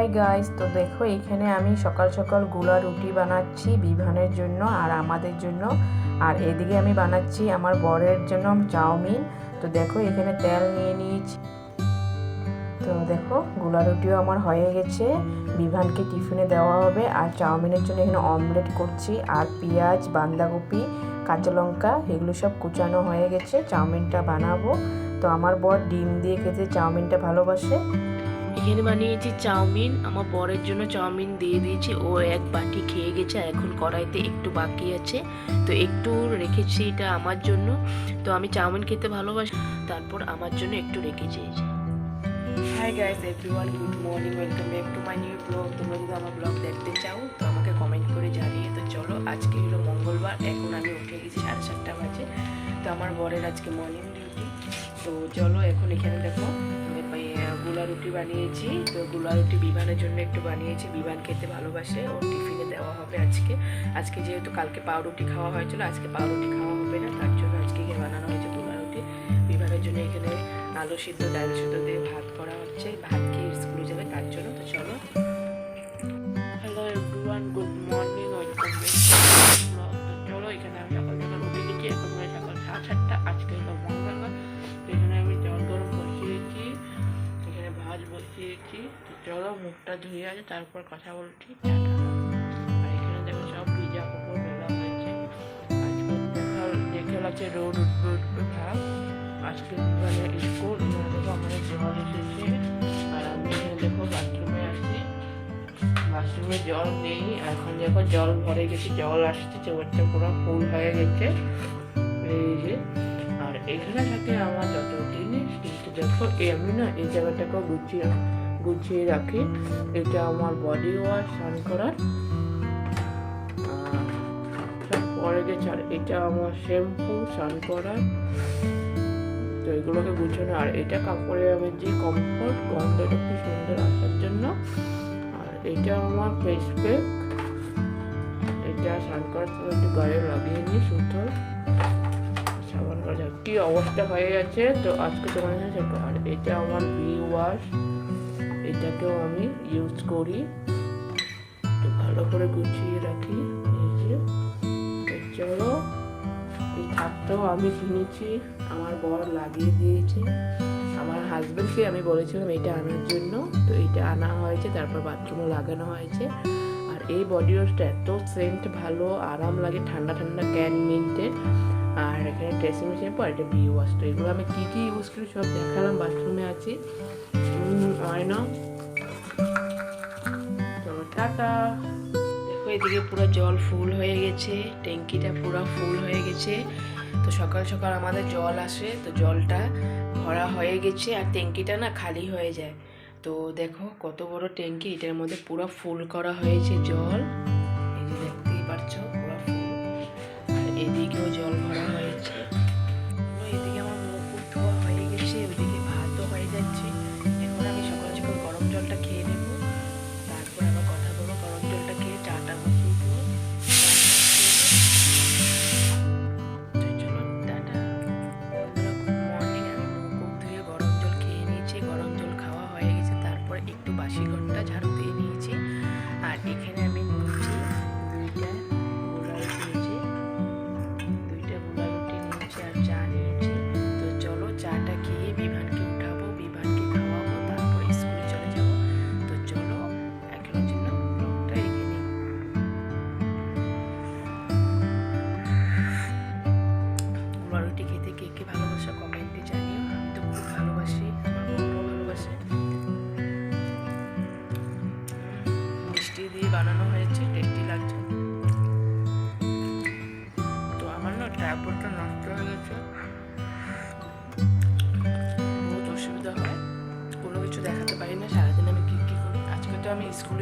Hi guys, তো দেখো, এখানে আমি সকাল সকালগুলা রুটি বানাচ্ছি বিভানের জন্য আর আমাদের জন্য। আর এদিকে আমি বানাচ্ছি আমার বরের জন্য চাউমিন। তো দেখো, এখানে তেল নিয়ে নিয়েছি। তো দেখো, গুলা রুটিও আমার হয়ে গেছে। বিভানকে টিফিনে দেওয়া হবে। আর চাউমিনের জন্য এখানে অমলেট করছি আর পেঁয়াজ, বাঁধাকপি, কাঁচা লঙ্কা, এগুলো সব কুচানো হয়ে গেছে। চাউমিনটা বানাবো। তো আমার বর ডিম দিয়ে খেতে চাউমিনটা ভালোবাসে। এখানে বানিয়েছি চাউমিন। আমার বরের জন্য চাউমিন দিয়ে দিয়েছি। ও এক বাটি খেয়ে গেছে এখন কড়াইতে একটু বাকি আছে। তো একটু রেখেছি এটা আমার জন্য। তো আমি চাউমিন খেতে ভালোবাসি। তারপর আমার জন্য একটু রেখেছি। Hi guys everyone good morning welcome back to my new blog তোমরা যদি আমার ব্লগ দেখতে চাও, তো আমাকে কমেন্ট করে জানিয়ে তো চলো, আজকে হলো মঙ্গলবার, এখন আমি উঠে গেছি সাড়ে সাতটা বাজে। তো আমার বরের আজকে মর্নিং ডিউটি তো চলো, এখন এখানে দেখো আমি গোলা রুটি বানিয়েছি। তো গোলা রুটি বিমানের জন্য একটু বানিয়েছি। বিমান খেতে ভালোবাসে। ও টিফিনে দেওয়া হবে আজকে। আজকে যেহেতু কালকে পাউরুটি খাওয়া হয়েছিল, আজকে পাউরুটি খাওয়া হবে না। তার জন্য আজকে গিয়ে বানানো হয়েছে গোলা রুটি। বিমানের জন্য এখানে আলু সিদ্ধ, ডাল সিদ্ধ দিয়ে ভাত করা হচ্ছে। ভাত খেয়ে স্কুলে যাবে, তার জন্য তো চলো। Hello everyone good morning welcome চলো, এখানে আমি সকাল গেছি এখন সকাল সাড়ে সাতটা। আজকে ভাত বসিয়েছি তো চলো, মুখটা ধুয়ে আছে তারপর কথা বলছি। আর এখানে দেখো সব ভিজা আজকে দেখা রোদ উঠবে উঠবে ভাব আজকে মানে স্কুল আমাদের জল এসেছে। আর আমি এখানে দেখো বাথরুমে আছি। বাথরুমে জল নেই। এখন দেখো জল ভরে গেছে, জল আসছে চোখটা পুরো ফুল হয়ে গেছে। এই যে। আর এখানে থাকে আমার যত জিনিস দেখো আমি না এই জায়গাটাকে গুছিয়ে গুছিয়ে রাখি। এটা আমার বডি ওয়াশ স্নান করার। পরে গেছে। আর এটা আমার শ্যাম্পু স্নান করার। তো এগুলোকে গুছানো। আর এটা কাপড়ে আমি যে কমফোর্ট গন্ধটা খুব সুন্দর আসার জন্য। আর এটা আমার ফেস প্যাক এটা স্নান করার সময় একটু গায়ে লাগিয়ে নিই সাবান করা যায় কি অবস্থা হয়ে গেছে? তো আজকে তোমার সাথে আর এটা আমার বি ওয়াশ এটাকেও আমি ইউজ করি। তো ভালো করে গুছিয়ে রাখি। এই যে চলো, এই ছাদটাও আমি কিনেছি। আমার বর লাগিয়ে দিয়েছে। আমার হাজবেন্ডকে আমি বলেছিলাম এটা আনার জন্য। তো এটা আনা হয়েছে, তারপর বাথরুমও লাগানো হয়েছে। আর এই বডি ওয়াশটা এত সেন্ট ভালো, আরাম লাগে, ঠান্ডা ঠান্ডা ক্যান মিন্টের এখানে ড্রেসিং মেশিনের পর এটা বি ওয়াশ তো এগুলো আমি কী কী ইউজ করি সব দেখালাম বাথরুমে আছি। আয়না। তো টাটা। দেখো, এদিকে পুরো জল ফুল হয়ে গেছে, ট্যাঙ্কিটা পুরো ফুল হয়ে গেছে। তো সকাল সকাল আমাদের জল আসে, তো জলটা ভরা হয়ে গেছে আর ট্যাঙ্কিটা না খালি হয়ে যায়। তো দেখো, কত বড় ট্যাঙ্কি, এটার মধ্যে পুরো ফুল করা হয়েছে জল।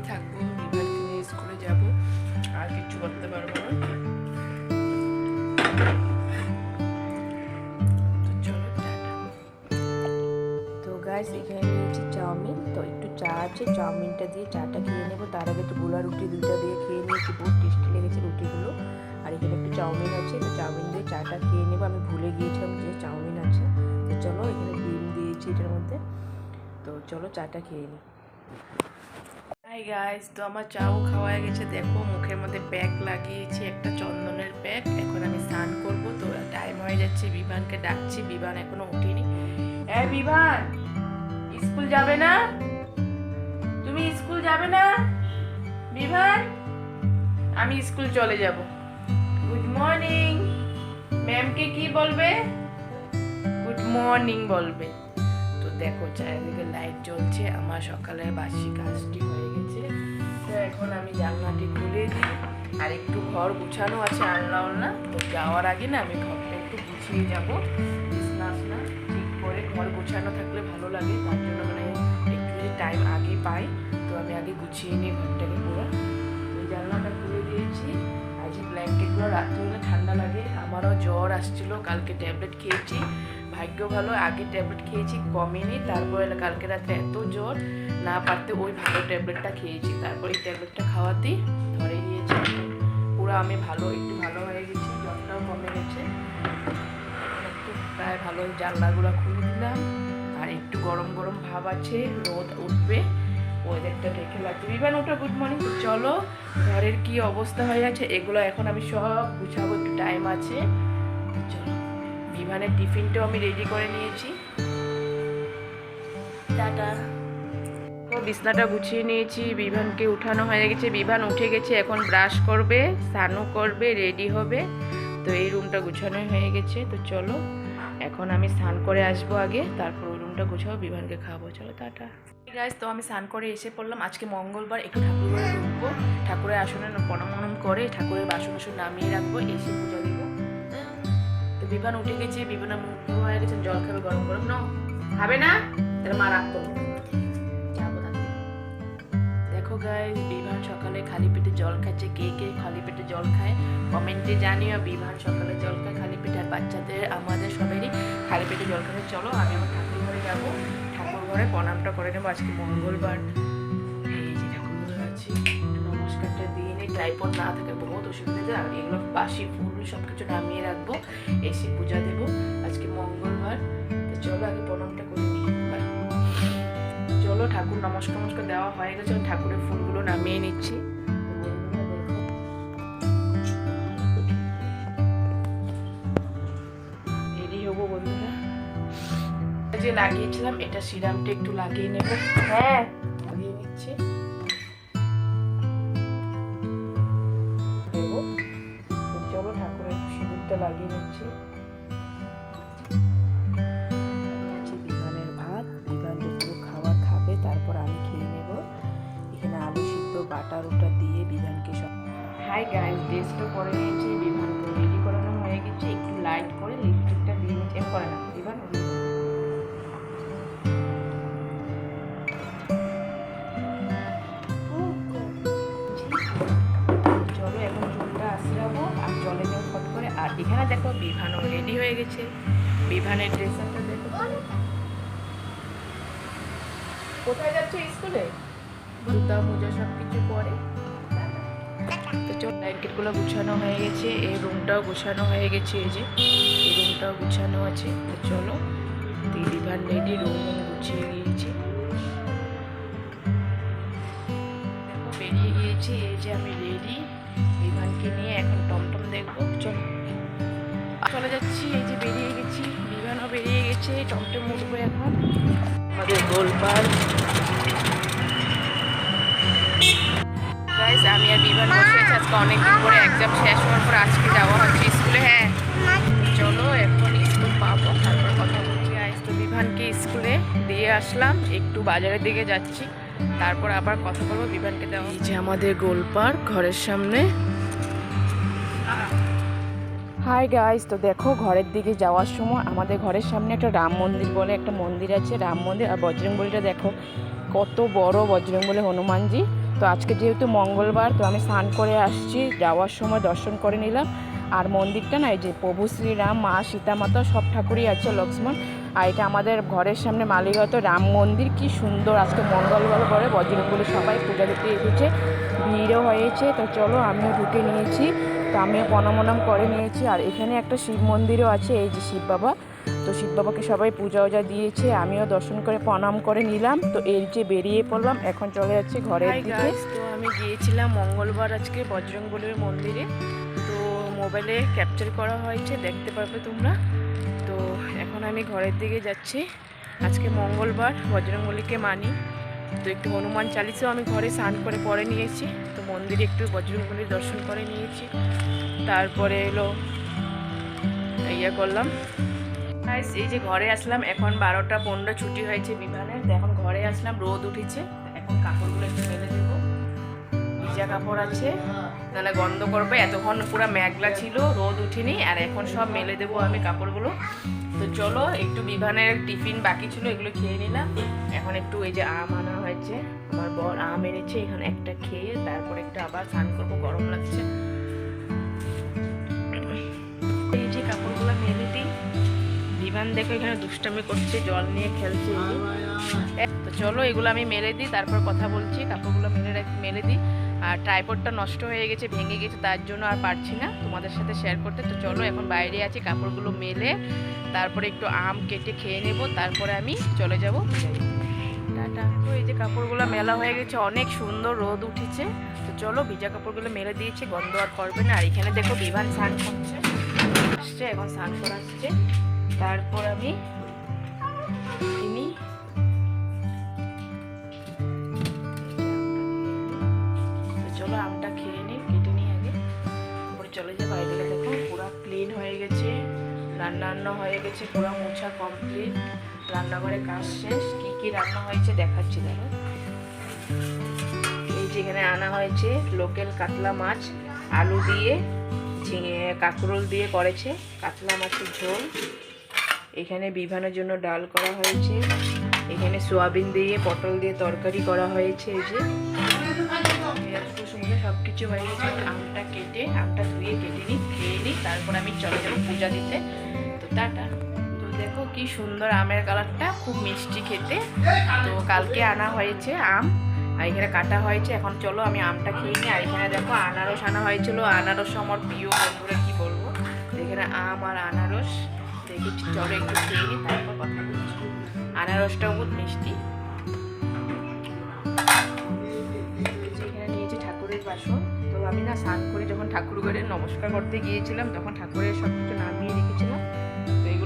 স্কুলেই থাকব বিভাগকে নিয়ে স্কুলে যাব, আর কিছু করতে পারব না। গাইস এখানে নিয়েছি চাউমিন। তো একটু চা আছে, চাউমিনটা দিয়ে চাটা খেয়ে নেব। তার আগে তো গোলা রুটি দুইটা দিয়ে খেয়ে নিয়েছি, বহুত টেস্টি লেগেছে রুটিগুলো। আর এখানে একটু চাউমিন আছে, তো চাউমিন দিয়ে চাটা খেয়ে নেব। আমি ভুলে গিয়েছিলাম যে চাউমিন আছে। তো চলো এখানে ডিম দিয়েছি এটার মধ্যে। তো চলো চাটা খেয়ে নিই হাই গাইস, তো আমার চাও খাওয়া হয়ে গেছে। দেখো, মুখের মধ্যে প্যাক লাগিয়েছি, একটা চন্দনের প্যাক এখন আমি স্নান করব, তো টাইম হয়ে যাচ্ছে। বিভানকে ডাকছি। বিভান এখনও উঠেনি। এ বিভান, স্কুল যাবে না? তুমি স্কুল যাবে না? বিভান, আমি স্কুল চলে যাব। গুড মর্নিং ম্যামকে কি বলবে? গুড মর্নিং বলবে। দেখো, চারিদিকে লাইট জ্বলছে, আমার সকালে বাসি কাজটি হয়ে গেছে। তো এখন আমি জানলাটি খুলে দিই, আর একটু ঘর গুছানো আছে আনলা আনলা তো যাওয়ার আগে না আমি ঘরটা একটু গুছিয়ে যাব। বিছনা আসনা ঠিক করে ঘর গুছানো থাকলে ভালো লাগে, তার জন্য মানে একটু যদি টাইম আগে পাই, তো আমি আগে গুছিয়ে নিই ঘরটাকে পুরো। ওই জানলাটা খুলে দিয়েছি আজ ব্ল্যাঙ্কেটগুলো রাত্রে হলে ঠান্ডা লাগে, আমারও জ্বর আসছিল, কালকে ট্যাবলেট খেয়েছি। ভাগ্য ভালো, আগে ট্যাবলেট খেয়েছি, কমেনি। তারপরে কালকে রাত্রে এত জ্বর, না পারতে ওই ভালো ট্যাবলেটটা খেয়েছি। তারপরে ট্যাবলেটটা খাওয়াতেই ধরে গিয়েছে পুরো আমি ভালো, একটু ভালো হয়ে গেছি, জ্বরটাও কমে গেছে। একটু প্রায় ভালো, জানলাগুলো খুলে দিলাম। আর একটু গরম গরম ভাব আছে, রোদ উঠবে ওয়েদারটা দেখে লাগছে বিমান ওটা গুড মর্নিং চলো, ঘরের কি অবস্থা হয়ে আছে, এগুলো এখন আমি সব গুছাবো, একটু টাইম আছে। চলো। বিমানের টিফিনটাও আমি রেডি করে নিয়েছি। টাটা। বিছনাটা গুছিয়ে নিয়েছি, বিভানকে উঠানো হয়ে গেছে। বিভান উঠে গেছে, এখন ব্রাশ করবে, স্নানও করবে রেডি হবে। তো এই রুমটা গুছানো হয়ে গেছে, তো চলো, এখন আমি স্নান করে আসব আগে, তারপর ওই রুমটা গুছাবো, বিভানকে খাব চলো, টাটা। গাইজ তো আমি স্নান করে এসে পড়লাম। আজকে মঙ্গলবার, একটু ঠাকুর ঢুকবো। ঠাকুরের আসনে প্রণাম করে ঠাকুরের বাসন বাসন নামিয়ে রাখব, এসে পুজো দিব। বিভান উঠে গেছে, বিভানের মুখ হয়ে গেছে, জল খাবে, গরম গরম না, খাবে না, তাহলে মা রাখতো দেখো গাইজ বিভান সকালে খালি পেটে জল খাচ্ছে, কে কে খালি পেটে জল খায়? কমেন্টে জানিও, বিভান সকালে জল খায় খালি পেটে আর বাচ্চাদের, আমাদের সবারই খালি পেটে জল খাবে। চলো, আমি আমার ঠাকুর ঘরে যাব। ঠাকুর ঘরে প্রণামটা করে নেব, আজকে মঙ্গলবার। ট্রাইপড না থাকে বহুত অসুবিধা যায় আর এগুলো বাসি ফুল সব কিছু নামিয়ে রাখব, এসে পূজা দেবো। আজকে মঙ্গলবার, তো চলো আগে প্রণামটা করে নিই। চলো ঠাকুর নমস্কার নমস্কার দেওয়া হয়ে গেছে, আমি ঠাকুরের ফুলগুলো নামিয়ে নিচ্ছি। যে লাগিয়েছিলাম, এটা সিরামটা একটু লাগিয়ে নেব। হ্যাঁ। আর এখানে দেখো, বিভানও রেডি হয়ে গেছে। বিভানের ড্রেসআপটা দেখো। কোথায় যাচ্ছে স্কুলে? জুতা মোজা সব কিছু পরে। তো চল ব্ল্যাঙ্কেটগুলো গুছানো হয়ে গেছে। এই রুমটাও গুছানো হয়ে গেছে, এই যে। এই রুমটাও গুছানো আছে। তো চলো দিদিভার রেডি রুম গুছিয়ে গিয়েছি দেখো, বেরিয়ে গিয়েছি। এই যে আমি রেডি বিমানকে নিয়ে এখন টমটম দেখব। চলো। চলে যাচ্ছি, এই যে বেরিয়ে গেছি, বিমানও বেরিয়ে গেছে, টমটম উঠবো এখন। আমাদের গোলপার গাইস আমি আর বিমান বসে আজকে অনেকদিন পরে এক্সাম শেষ হওয়ার পর আজকে যাওয়া হচ্ছে স্কুলে হ্যাঁ। চলো এখন স্কুল পাবো, তারপর কথা বলছি। আজ তো বিভানকে স্কুলে দিয়ে আসলাম, একটু বাজারের দিকে যাচ্ছি। তারপর আবার কথা বলব বিভানকে দেওয়া। এই যে আমাদের গোলপার ঘরের সামনে। হাই গাইস তো দেখো ঘরের দিকে যাওয়ার সময় আমাদের ঘরের সামনে একটা রাম মন্দির বলে একটা মন্দির আছে, রাম মন্দির আর বজরংবলিটা দেখো কত বড় বজরংবলী হনুমানজি। তো আজকে যেহেতু মঙ্গলবার, তো আমি স্নান করে আসছি, যাওয়ার সময় দর্শন করে নিলাম। আর মন্দিরটা না, এই যে প্রভু শ্রীরাম, মা সীতামাতা, সব ঠাকুরই আছে, লক্ষ্মণ। আর এটা আমাদের ঘরের সামনে মালিগত রাম মন্দির, কি সুন্দর। আজকে মঙ্গলবার করে বজরংবলী সবাই পূজা দিতে এসেছে, ভিড়ও হয়েছে। তো চলো আমিও ঢুকে নিয়েছি। তো আমিও প্রণাম করে নিয়েছি। আর এখানে একটা শিব মন্দিরও আছে এই যে শিব বাবা। তো শিব বাবাকে সবাই পূজা ওজা দিয়েছে আমিও দর্শন করে প্রণাম করে নিলাম। তো এই যে বেরিয়ে পড়লাম এখন চলে যাচ্ছি ঘরের দিকে। তো আমি গিয়েছিলাম মঙ্গলবার আজকে বজরংবলীর মন্দিরে। তো মোবাইলে ক্যাপচার করা হয়েছে দেখতে পারবে তোমরা। তো এখন আমি ঘরের দিকে যাচ্ছি। আজকে মঙ্গলবার বজরংবলীকে মানি। তো একটু হনুমান চালিসাও আমি ঘরে স্নান করে পরে নিয়েছি। মন্দিরে একটু বজরংবলীর দর্শন করে নিয়েছি। তারপরে এলো ইয়ে করলাম। এই যে ঘরে আসলাম, এখন বারোটা পনেরো, ছুটি হয়েছে বিমানের তো এখন ঘরে আসলাম, রোদ উঠেছে। এখন কাপড়গুলো একটু মেলে দেবো। ভিজা কাপড় আছে। নাহলে গন্ধ করবে। এতক্ষণ পুরো মেঘলা ছিল, রোদ উঠেনি। আর এখন সব মেলে দেবো আমি কাপড়গুলো। তো চলো, একটু বিভানের টিফিন বাকি ছিল, এগুলো খেয়ে নিলাম। এখন একটু এই যে আম আনা হয়েছে। আমার বর আম এনেছে, এখানে একটা খেয়ে তারপর একটু আবার স্নান করব, গরম লাগছে। এই যে কাপড়গুলো মেলে দিই। বিমান দেখো এখানে দুষ্টামি করছে, জল নিয়ে খেলছে তো চলো এগুলো আমি মেলে দিই, তারপর কথা বলছি, কাপড়গুলো মেলে মেলে দিই। আর ট্রাইপডটা নষ্ট হয়ে গেছে, ভেঙে গেছে, তার জন্য আর পারছি না। তোমাদের সাথে শেয়ার করতে, তো চলো এখন বাইরে আছি, কাপড়গুলো মেলে, তারপরে একটু আম কেটে খেয়ে নেব, তারপরে আমি চলে যাব। কাপড়গুলো মেলা হয়ে গেছে, অনেক সুন্দর রোদ উঠেছে। তো চলো, ভিজা কাপড়গুলো মেলে দিয়েছি, গন্ধ আর করবে না। আর এখানে দেখো, বিভান স্নান করছে। আসছে, এখন স্নান করে আসছে। তারপর আমি চিনি চলো, আমটা খেয়ে নিই, কেটে নিই আগে। তারপরে চলে যে বাইরে দেখো, পুরো ক্লিন হয়ে গেছে। রান্না হয়ে গেছে, পুরো মোছা কমপ্লিট রান্নাঘরে কাজ শেষ, কি কি রান্না হয়েছে দেখাচ্ছি দেখো। এই যেখানে আনা হয়েছে লোকাল কাতলা মাছ, আলু দিয়ে, ঝিঙে, কাঁকরোল দিয়ে করেছে, কাতলা মাছের ঝোল। এখানে বিভানের জন্য ডাল করা হয়েছে। এখানে সোয়াবিন দিয়ে, পটল দিয়ে তরকারি করা হয়েছে এই যে। সুন্দর সব কিছু হয়ে গেছে। আমটা কেটে, আমটা ধুয়ে কেটে নিই, খেয়ে নিই, তারপর আমি চলে যাব পূজা দিতে। তো টাটা। কি সুন্দর আমের কালারটা, খুব মিষ্টি খেতে। তো কালকে আনা হয়েছে আম, আর এখানে কাটা হয়েছে। এখন চলো আমি আমটা খেয়ে নিই। আর এখানে দেখো আনারস আনা হয়েছিল। আনারস আমার প্রিয় বন্ধুরা, কি বলব? এখানে আম আর আনারস। দেখি চলো একটু খেয়ে নিই, তারপর কথা বলছি। আনারসটাও খুব মিষ্টি। ঠাকুরের বাসন। তো আমি না স্নান করে যখন ঠাকুর ঘরে নমস্কার করতে গিয়েছিলাম, তখন ঠাকুরের সব কিছু নামিয়ে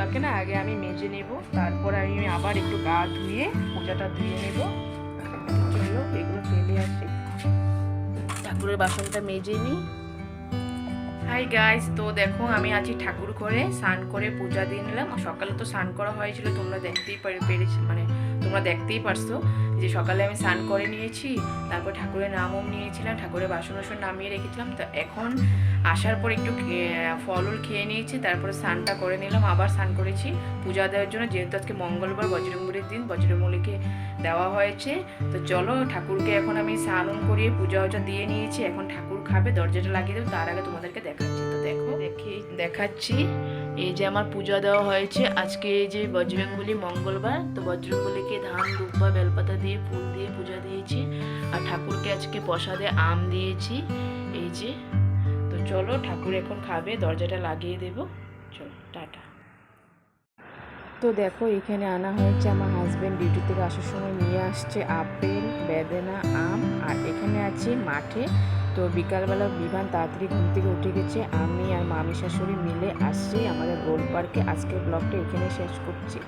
তো না আগে আমি মেজে নেব, তারপর আমি আবার একটু গা ধুয়ে পূজাটা ধুয়ে নেব। চলো, এগুলো ফেলে আসি। ঠাকুরের বাসনটা মেজে নিই হাই গাইস তো দেখো, আমি আছি ঠাকুর ঘরে, স্নান করে পূজা দিয়ে নিলাম। সকালে তো স্নান করা হয়েছিল, তোমরা দেখতেই পারি, পেরেছি মানে তোমরা দেখতেই পারছ যে সকালে আমি স্নান করে নিয়েছি, তারপর ঠাকুরের নামও নিয়েছিলাম, ঠাকুরের বাসন বাসন নামিয়ে রেখেছিলাম। তো এখন আসার পর একটু ফলুল খেয়ে নিয়েছি, তারপরে স্নানটা করে নিলাম, আবার স্নান করেছি। পূজা দেওয়ার জন্য যেহেতু আজকে মঙ্গলবার বজরঙ্গলির দিন বজরঙ্গলিকে দেওয়া হয়েছে। তো চলো ঠাকুরকে এখন আমি স্নান করিয়ে পূজা ওজা দিয়ে নিয়েছি, এখন ঠাকুর খাবে, দরজাটা লাগিয়ে দেবো, তার আগে তোমাদেরকে দেখাচ্ছি। তো দেখো দেখি দেখাচ্ছি। এই যে আমার পূজা দেওয়া হয়েছে, আজকে এই যে বজরঙ্গলি মঙ্গলবার, তো বজরঙ্গলিকে ধান দুব্বা বেলপাতা দিয়ে ফুল দিয়ে পূজা দিয়েছি। আর ঠাকুরকে আজকে প্রসাদে আম দিয়েছি, এই যে। তো চলো, ঠাকুর এখন খাবে, দরজাটা লাগিয়ে দেবো। চলো, টাটা। তো দেখো, এখানে আনা হয়েছে আমার হাজব্যান্ড ডিউটি থেকে আসার সময় নিয়ে আসছে আপেল, বেদানা, আম, আর এখানে আছে মাঠে তো বিকালবেলা বিমান তাড়াতাড়ি ঘুম থেকে উঠে গেছে। আমি আর মামি শাশুড়ি মিলে আসছি আমাদের গোল পার্কে। আজকের ব্লগটা এখানে শেষ করছি।